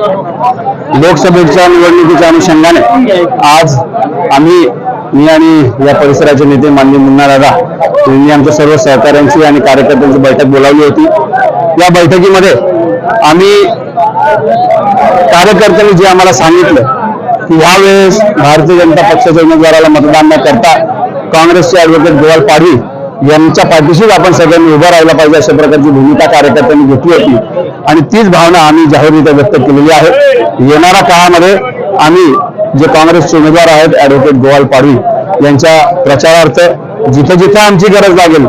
लोकसभेच्या निवडणुकीच्या अनुषंगाने आज आम्ही मी आणि या परिसराचे नेते माननीय मुन्ना दादा यांनी आमच्या सर्व सहकाऱ्यांची आणि कार्यकर्त्यांची बैठक बोलावली होती. या बैठकीमध्ये आम्ही कार्यकर्त्यांनी जे आम्हाला सांगितलं की यावेळेस भारतीय जनता पक्षाच्या उमेदवाराला मतदान न करता काँग्रेसचे ॲडव्होकेट गोवाल पाडवी यांच्या पाठीशीच आपण सगळ्यांनी उभं राहिला पाहिजे अशा प्रकारची भूमिका कार्यकर्त्यांनी घेतली होती. आणि तीच भावना आम्ही जाहीररित्या व्यक्त केलेली आहे. येणाऱ्या काळामध्ये आम्ही जे काँग्रेसचे उमेदवार आहेत ॲडव्होकेट गोवाल पाडवी यांच्या प्रचारार्थ जिथं जिथं आमची गरज लागेल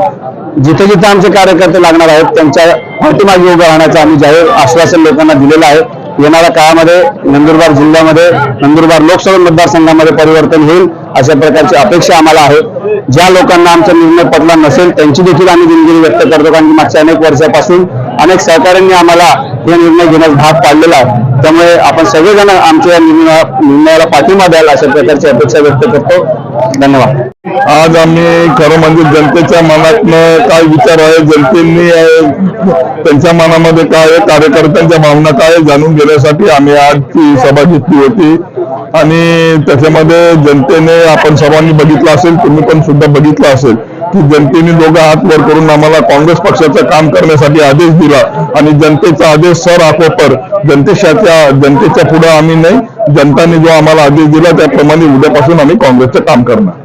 जिथे जिथे आमचे कार्यकर्ते लागणार आहेत त्यांच्या पाठीमागे उभं राहण्याचं आम्ही जाहीर आश्वासन लोकांना दिलेलं आहे. येणाऱ्या काळामध्ये नंदुरबार जिल्ह्यामध्ये नंदुरबार लोकसभा मतदारसंघामध्ये परिवर्तन होईल अशा प्रकारची अपेक्षा आम्हाला आहे. ज्या लोकांना आमचा निर्णय पटला नसेल त्यांची देखील आम्ही दिलगिरी व्यक्त करतो कारण की मागच्या अनेक वर्षापासून अनेक सहकाऱ्यांनी आम्हाला हे निर्णय घेण्यास भाग पाडलेला आहे. त्यामुळे आपण सगळेजण आमच्या या निर्णयाला पाठिंबा द्यायला अशा प्रकारची अपेक्षा व्यक्त करतो. धन्यवाद. आज आम्ही खरं म्हणजे जनतेच्या मनातनं काय विचार आहे जनतेने त्यांच्या मनामध्ये काय आहे कार्यकर्त्यांच्या भावना काय आहे जाणून घेण्यासाठी आम्ही आज ती सभा घेतली होती. आणि त्याच्यामध्ये जनतेने आपण सर्वांनी बघितलं असेल तुम्ही पण सुद्धा बघितलं असेल. की जनतेने दोघं हात वर करून आम्हाला काँग्रेस पक्षाचं काम करण्यासाठी आदेश दिला आणि जनतेचा आदेश सर आकोपर जनतेच्या जनतेच्या पुढे आम्ही नाही. जनताने जो आम्हाला आदेश दिला त्याप्रमाणे उद्यापासून आम्ही काँग्रेसचं काम करणार.